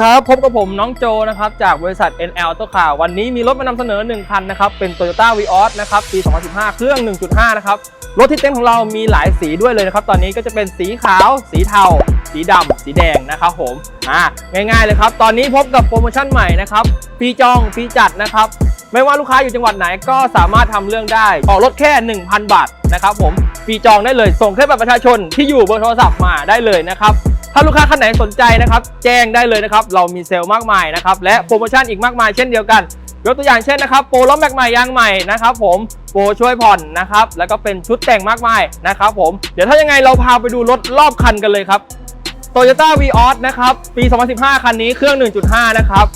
ครับพบกับผมน้องโจนะครับจากบริษัท NL ตัวข่าววันนี้มีรถมานำเสนอ 1 คันนะครับ เป็น Toyota Vios นะครับปี 2015 เครื่อง 1.5 นะครับ รถที่เต็นท์ของเรามีหลายสีด้วยเลยนะครับ ตอนนี้ก็จะเป็นสีขาว สีเทา สีดำ สีแดงนะครับผมอ่าง่ายๆเลยครับ ตอนนี้พบกับโปรโมชั่นใหม่นะครับฟรีจองฟรีจัดนะครับ ไม่ว่าลูกค้าอยู่จังหวัดไหนก็สามารถทำเรื่องได้ออกรถแค่ 1,000 บาทนะครับผมฟรีจองได้เลยส่งแค่บัตรประชาชนที่อยู่เบนโทรศัพท์มาได้เลยนะครับ ถ้าลูกค้าท่านไหนสนใจนะครับ แจ้งได้เลยนะครับ เรามีเซลล์มากมายนะครับ และโปรโมชั่นอีกมากมายเช่นเดียวกันยกตัวอย่างเช่นนะครับโปรล้อแมกใหม่ยางใหม่นะครับผมโปรช่วยผ่อนนะครับแล้วก็เป็นชุดแต่งมากมายนะครับผมเดี๋ยวถ้ายังไงเราพาไปดูรถรอบคันกันเลยครับ Toyota Vios นะครับปี 2015 คันนี้เครื่อง 1.5 นะครับ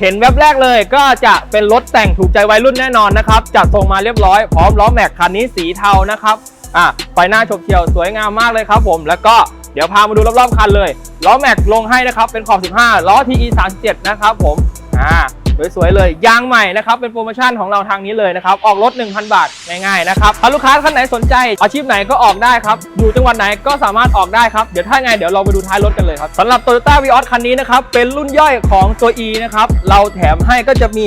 เห็นแว็บแรกเลยก็จะเป็นรถแต่งถูกใจวัยรุ่นแน่นอนนะครับ จัดทรงมาเรียบร้อยพร้อมล้อแม็กคันนี้สีเทานะครับอะไฟหน้าโฉบเฉียวสวยงามมากเลยครับผมแล้วก็ เดี๋ยวพามาดูรอบๆคันเลยล้อแม็กลงให้นะครับเป็นขอบ 15 ล้อ TE 37 นะครับผมอ่าสวยๆเลยยางใหม่นะครับเป็นโปรโมชั่นของเราทางนี้เลยนะครับออกรถ 1,000 บาทง่ายๆนะครับถ้าลูกค้าท่านไหนสนใจ อาชีพไหนก็ออกได้ครับอยู่จังหวัดไหนก็สามารถออกได้ครับเดี๋ยวถ้าไงเดี๋ยวเราไปดูท้ายรถกันเลยครับสำหรับ Toyota Vios คันนี้นะครับเป็นรุ่นย่อยของตัว E นะครับเราแถมให้ก็จะมี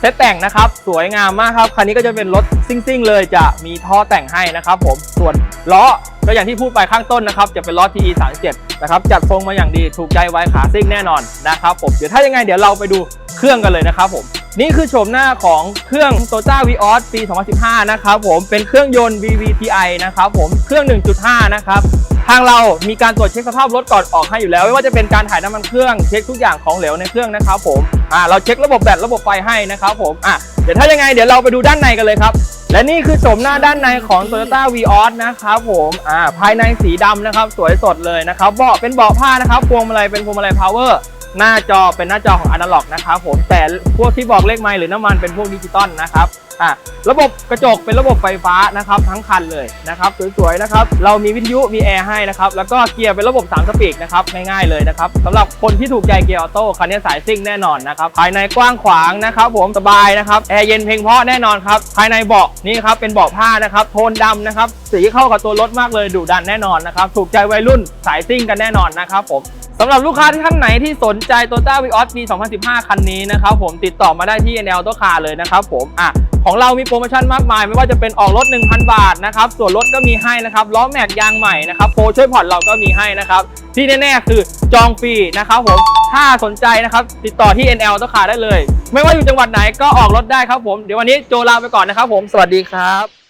เซตแต่งนะครับสวยงามมากครับคันนี้ก็จะเป็นรถซิ่งๆเลยจะมีท่อแต่งให้นะครับ ผมส่วนล้อก็อย่างที่พูดไปข้างต้นนะครับ จะเป็นล้อ TE 37นะครับจัดทรงมาอย่างดีถูกใจไว้ขาซิ่งแน่นอนนะครับผมเดี๋ยวถ้ายังไงเดี๋ยวเราไปดูเครื่องกันเลยนะครับผมนี่คือโฉมหน้าของเครื่อง Toyota Vios ปี 2015 นะครับผมเป็นเครื่องยนต์ VVTi นะครับผมเครื่อง 1.5 นะครับ ทางเรามีการตรวจเช็คสภาพรถก่อนออกให้อยู่แล้วไม่ว่าจะเป็นการถ่ายน้ำมันเครื่องเช็คทุกอย่างของเหลวในเครื่องนะครับผมอ่าเราเช็คระบบแบตระบบไฟให้นะครับผมอะเดี๋ยวถ้ายังไงเดี๋ยวเราไปดูด้านในกันเลยครับและนี่คือโฉมหน้าด้านในของ Toyota Vios นะครับผมอ่าภายในสีดำนะครับ สวยสดเลยนะครับเบาะเป็นเบาะผ้านะครับพวงมาลัยเป็นพวงมาลัยพาวเวอร์ หน้าจอเป็นหน้าจอของอนาล็อกนะครับผมแต่พวกที่บอกเลขไมล์หรือน้ำมันเป็นพวกดิจิตอลนะครับอะระบบกระจกเป็นระบบไฟฟ้านะครับทั้งคันเลยนะครับสวยๆนะครับเรามีวิทยุมีแอร์ให้นะครับแล้วก็เกียร์เป็นระบบ3สปีกนะครับง่ายๆเลยนะครับสำหรับคนที่ถูกใจเกียร์ออโต้คันนี้สายซิ่งแน่นอนนะครับภายในกว้างขวางนะครับผมสบายนะครับแอร์เย็นเพลงเพราะแน่นอนครับภายในเบาะนี่ครับเป็นเบาะผ้านะครับโทนดำนะครับสีเข้ากับตัวรถมากเลยดุดันแน่นอนนะครับถูกใจวัยรุ่นสายซิ่งกันแน่นอนนะครับผม สำหรับลูกค้าที่ท่านไหนที่สนใจ Toyota Vios ปี 2015 คันนี้นะครับผมติดต่อมาได้ที่ NL ตัวคาเลยนะครับผมอะของเรามีโปรโมชั่นมากมาย ไม่ว่าจะเป็นออกรถ 1,000 บาทนะครับส่วนลดก็มีให้นะครับล้อแม็กยางใหม่นะครับโปรช่วยผ่อนเราก็มีให้นะครับที่แน่ๆคือจองฟรีนะครับผมถ้าสนใจนะครับติดต่อที่ NL ตัวคาได้เลย ไม่ว่าอยู่จังหวัดไหนก็ออกรถได้ครับผมเดี๋ยววันนี้โจลาไปก่อนนะครับผมสวัสดีครับ